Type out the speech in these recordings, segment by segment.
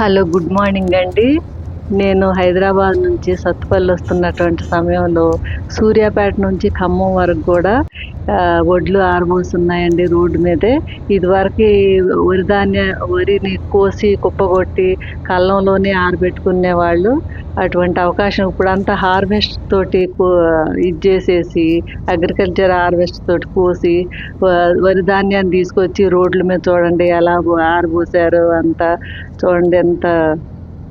Hello good morning అండి. నేను హైదరాబాద్ నుంచి సత్తుపల్లి వస్తున్నటువంటి సమయంలో సూర్యాపేట నుంచి ఖమ్మం వరకు కూడా వడ్లు ఉన్నాయండి రోడ్డు మీదే. ఇదివరకు వరి ధాన్య వరిని కోసి కుప్పగొట్టి కళ్ళంలోనే ఆరబెట్టుకునే వాళ్ళు అటువంటి అవకాశం ఇప్పుడంతా హార్వెస్ట్ తోటి కో- ఇది చేసేసి అగ్రికల్చర్ హార్వెస్ట్ తోటి కోసి వ- వరి ధాన్యాన్ని తీసుకొచ్చి రోడ్ల మీద చూడండి ఎలా ఆరబోసారు అంతా చూడండి ఎంత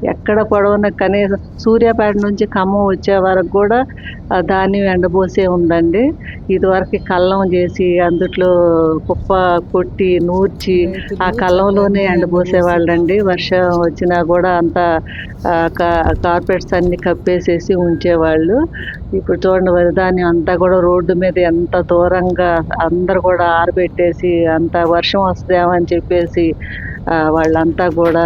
ఎక్కడ పొడవున కనీసం సూర్యాపేట నుంచి ఖమ్మం వచ్చే వరకు కూడా ధాన్యం ఎండబోసే ఉందండి. ఇదివరకు కల్లం చేసి అందుట్లో కుప్ప కొట్టి నూర్చి ఆ కల్లంలోనే ఎండబోసే వాళ్ళండి వర్షం వచ్చినా కూడా అంతా కార్పెట్స్ అన్ని కప్పేసేసి ఉంచేవాళ్ళు. ఇప్పుడు చూడండి వరి ధాన్యం అంతా కూడా రోడ్డు మీద ఎంత దూరంగా అందరు కూడా ఆరబెట్టేసి అంత వర్షం వస్తుందేమో అని చెప్పేసి వాళ్ళంతా కూడా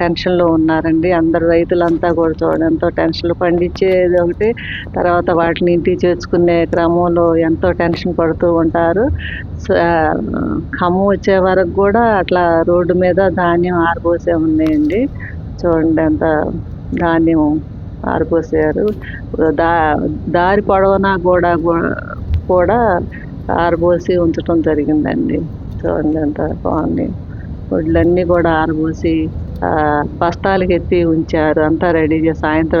టెన్షన్లో ఉన్నారండి. అందరు రైతులంతా కూడా చూడండి ఎంతో టెన్షన్లు పండించేది ఒకటి తర్వాత వాటిని ఇంటికి చేర్చుకునే క్రమంలో ఎంతో టెన్షన్ పడుతూ ఉంటారు. స- ఖమ్మం వచ్చే వరకు కూడా అట్లా రోడ్డు మీద ధాన్యం ఆరబోసే ఉన్నాయండి. చూడండి ఎంత ధాన్యం ఆరిపోసారు దా దారి పొడవునా కూడా కూడా ఆరిపోసి ఉంచడం జరిగిందండి. చూడండి ఎంత బాగుంది. వడ్లన్నీ కూడా ఆరబోసి ఆ, బస్తాలకు ఎత్తి ఉంచారు. అంతా రెడీ చేసి సాయంత్రం